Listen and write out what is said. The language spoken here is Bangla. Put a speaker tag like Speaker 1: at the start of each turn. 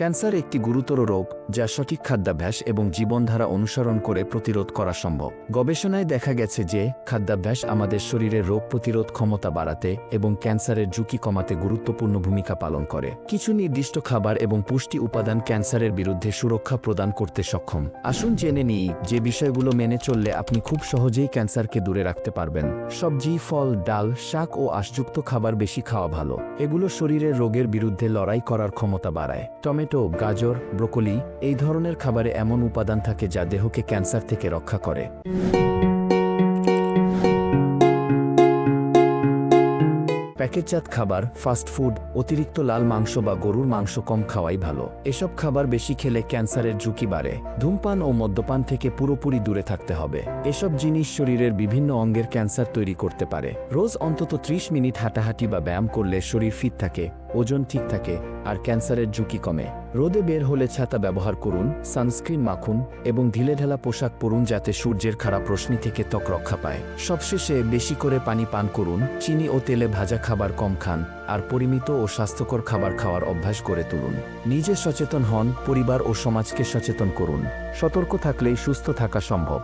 Speaker 1: ক্যান্সার একটি গুরুতর রোগ, যা সঠিক খাদ্যাভ্যাস এবং জীবনধারা অনুসরণ করে প্রতিরোধ করা সম্ভব। গবেষণায় দেখা গেছে যে, খাদ্যাভ্যাস আমাদের শরীরের রোগ প্রতিরোধ ক্ষমতা বাড়াতে এবং ক্যান্সারের ঝুঁকি কমাতে গুরুত্বপূর্ণ ভূমিকা পালন করে। কিছু নির্দিষ্ট খাবার এবং পুষ্টি উপাদান ক্যান্সারের বিরুদ্ধে সুরক্ষা প্রদান করতে সক্ষম। আসুন জেনে নিই যে বিষয়গুলো মেনে চললে আপনি খুব সহজেই ক্যান্সারকে দূরে রাখতে পারবেন। সবজি, ফল, ডাল, শাক ও আশযুক্ত খাবার বেশি খাওয়া ভালো। এগুলো শরীরের রোগের বিরুদ্ধে লড়াই করার ক্ষমতা বাড়ায়। টমেটো গাজর, ব্রোকলি এই ধরনের খাবারে এমন উপাদান থাকে যা দেহকে ক্যান্সার থেকে রক্ষা করে। প্যাকেটজাত খাবার, ফাস্ট ফুড, অতিরিক্ত লাল মাংস বা গরুর মাংস কম খাওয়াই ভালো। এসব খাবার বেশি খেলে ক্যান্সারের ঝুঁকি বাড়ে। ধূমপান ও মদ্যপান থেকে পুরোপুরি দূরে থাকতে হবে। এসব জিনিস শরীরের বিভিন্ন অঙ্গের ক্যান্সার তৈরি করতে পারে। রোজ অন্তত ত্রিশ মিনিট হাঁটাহাঁটি বা ব্যায়াম করলে শরীর ফিট থাকে। ওজন ঠিক থাকে আর ক্যান্সারের ঝুঁকি কমে। রোদে বের হলে ছাতা ব্যবহার করুন, সানস্ক্রিন মাখুন এবং ঢিলেঢালা পোশাক পরুন যাতে সূর্যের খারাপ রশ্মি থেকে ত্বক রক্ষা পায়। সবশেষে বেশি করে পানি পান করুন, চিনি ও তেলে ভাজা খাবার কম খান আর পরিমিত ও স্বাস্থ্যকর খাবার খাওয়ার অভ্যাস করে তুলুন। নিজে সচেতন হন, পরিবার ও সমাজকে সচেতন করুন। সতর্ক থাকলেই সুস্থ থাকা সম্ভব।